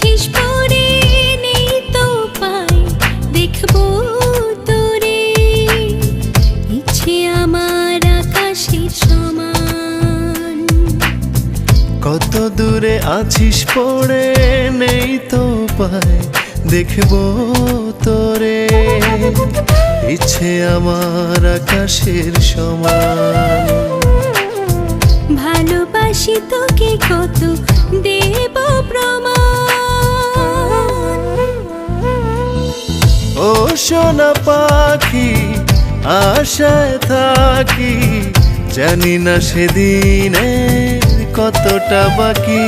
আছিস নেই তো দেখব তোরে। ইচ্ছে আমার আকাশের সমান। কত দূরে আছিস পড়ে নেই তো দেখব তোরে। ইচ্ছে আমার আকাশের সমান। ভালোবাসি তোকে কত দেব প্রমাণ। সোনা পাখি আশায় থাকি জানি না সেদিনে কতটা বাকি।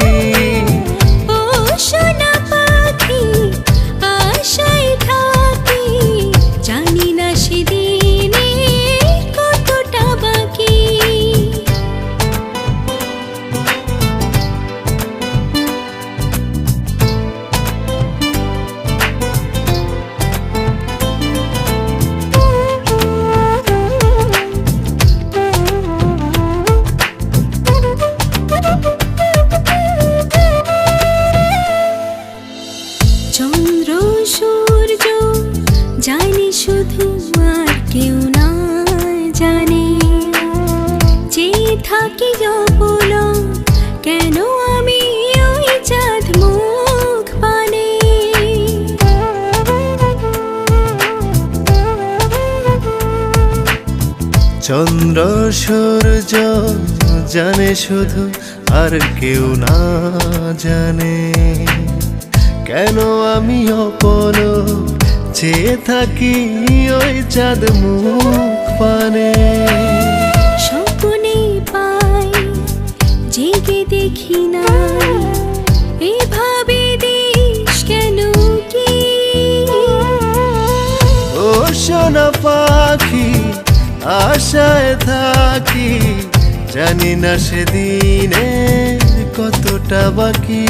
কেন আমি পানে? চন্দ্র সূর্য জানে শুধু আর কেউ না জানে। কেন আমি অপল, চেয়ে থাকি ওই চাঁদ মুখ পানে? দেখি না। এভাবে দিস কেন কি? ও সোনা পাখি, আশায় থাকি, জানি না সেদিনে কতটা বাকি।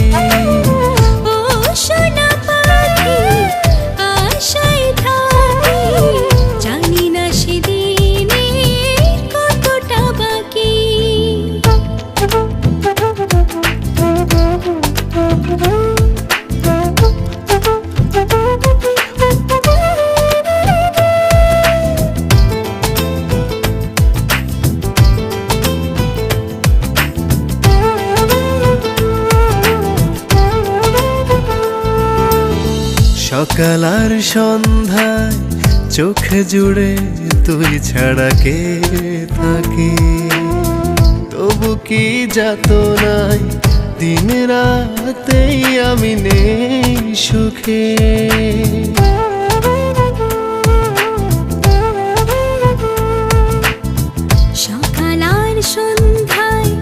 সকাল আর সন্ধ্যায় চোখ জুড়ে তুই ছাড়া কে থাকি? তবু কি যাত নাই দিন রাতেই আমি নেই সুখে? সকাল আর সন্ধ্যায়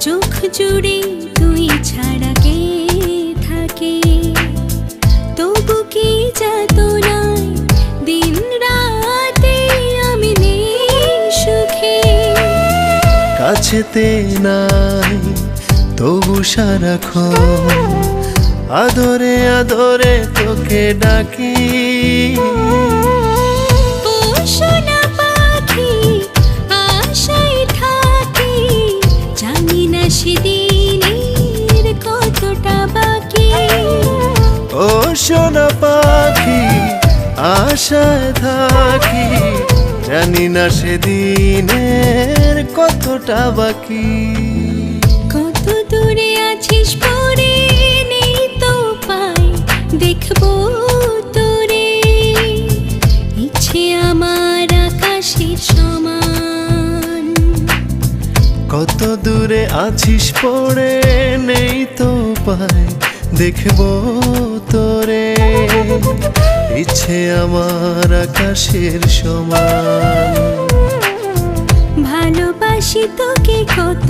চোখ জুড়ে কাছেতে নাই। তবু সারাক্ষণ আদরে আদরে তোকে ডাকি। ও সোনা পাখি আশায় থাকি জানি না সেদিনের কতটা বাকি? কত দূরে আছিস পরে নেই তো পাই দেখব তোরে। ইচ্ছে আমার আকাশের সমান। কত দূরে আছিস পড়ে নেই তো পায় দেখব তোরে। ইচ্ছে আমার আকাশের সমান। ভালোবাসি তোকে কত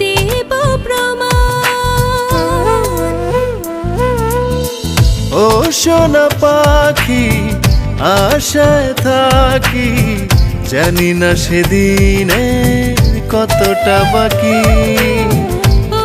দেব প্রমাণ। ও সোনা পাখি আশায় থাকি জানি না সেদিনে কতটা বাকি। ও